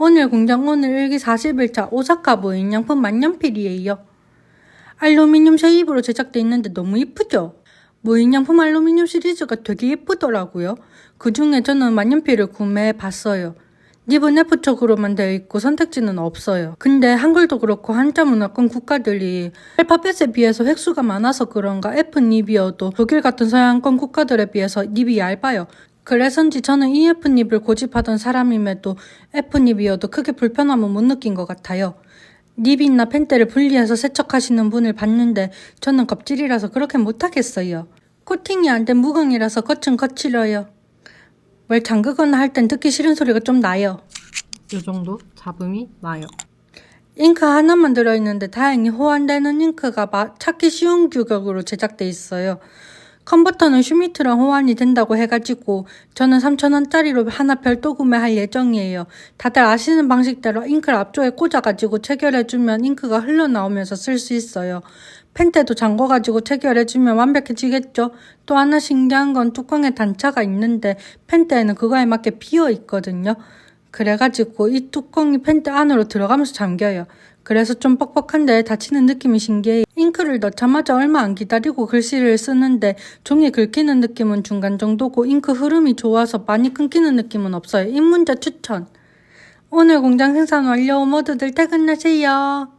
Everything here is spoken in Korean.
오늘 공장 오늘 일기 40일차 오사카 무인양품 만년필이에요. 알루미늄 쉐입으로 제작돼 있는데 너무 이쁘죠? 무인양품 알루미늄 시리즈가 되게 예쁘더라고요. 그 중에 저는 만년필을 구매해 봤어요. 닙은 F 쪽으로만 되어 있고 선택지는 없어요. 근데 한글도 그렇고 한자 문화권 국가들이 알파벳에 비해서 획수가 많아서 그런가 F 닙이어도 독일 같은 서양권 국가들에 비해서 닙이 얇아요. 그래서인지 저는 이 F 닙을 고집하던 사람임에도 F 닙이어도 크게 불편함은 못 느낀 것 같아요. 닙이나 펜대를 분리해서 세척하시는 분을 봤는데 저는 겁질이라서 그렇게 못하겠어요. 코팅이 안 된 무광이라서 겉은 거칠어요. 뭘 잠그거나 할 땐 듣기 싫은 소리가 좀 나요. 이 정도 잡음이 나요. 잉크 하나만 들어있는데 다행히 호환되는 잉크가 마- 찾기 쉬운 규격으로 제작돼 있어요. 컨버터는 슈미트랑 호환이 된다고 해가지고 저는 3,000원짜리로 하나 별도 구매할 예정이에요. 다들 아시는 방식대로 잉크를 앞쪽에 꽂아가지고 체결해주면 잉크가 흘러나오면서 쓸 수 있어요. 펜대도 잠궈가지고 체결해주면 완벽해지겠죠? 또 하나 신기한 건 뚜껑에 단차가 있는데 펜대에는 그거에 맞게 비어 있거든요. 그래가지고 이 뚜껑이 펜대 안으로 들어가면서 잠겨요. 그래서 좀 뻑뻑한데 닫히는 느낌이 신기해요. 잉크를 넣자마자 얼마 안 기다리고 글씨를 쓰는데 종이 긁히는 느낌은 중간 정도고 잉크 흐름이 좋아서 많이 끊기는 느낌은 없어요. 입문자 추천. 오늘 공장 생산 완료 모두들 퇴근하세요.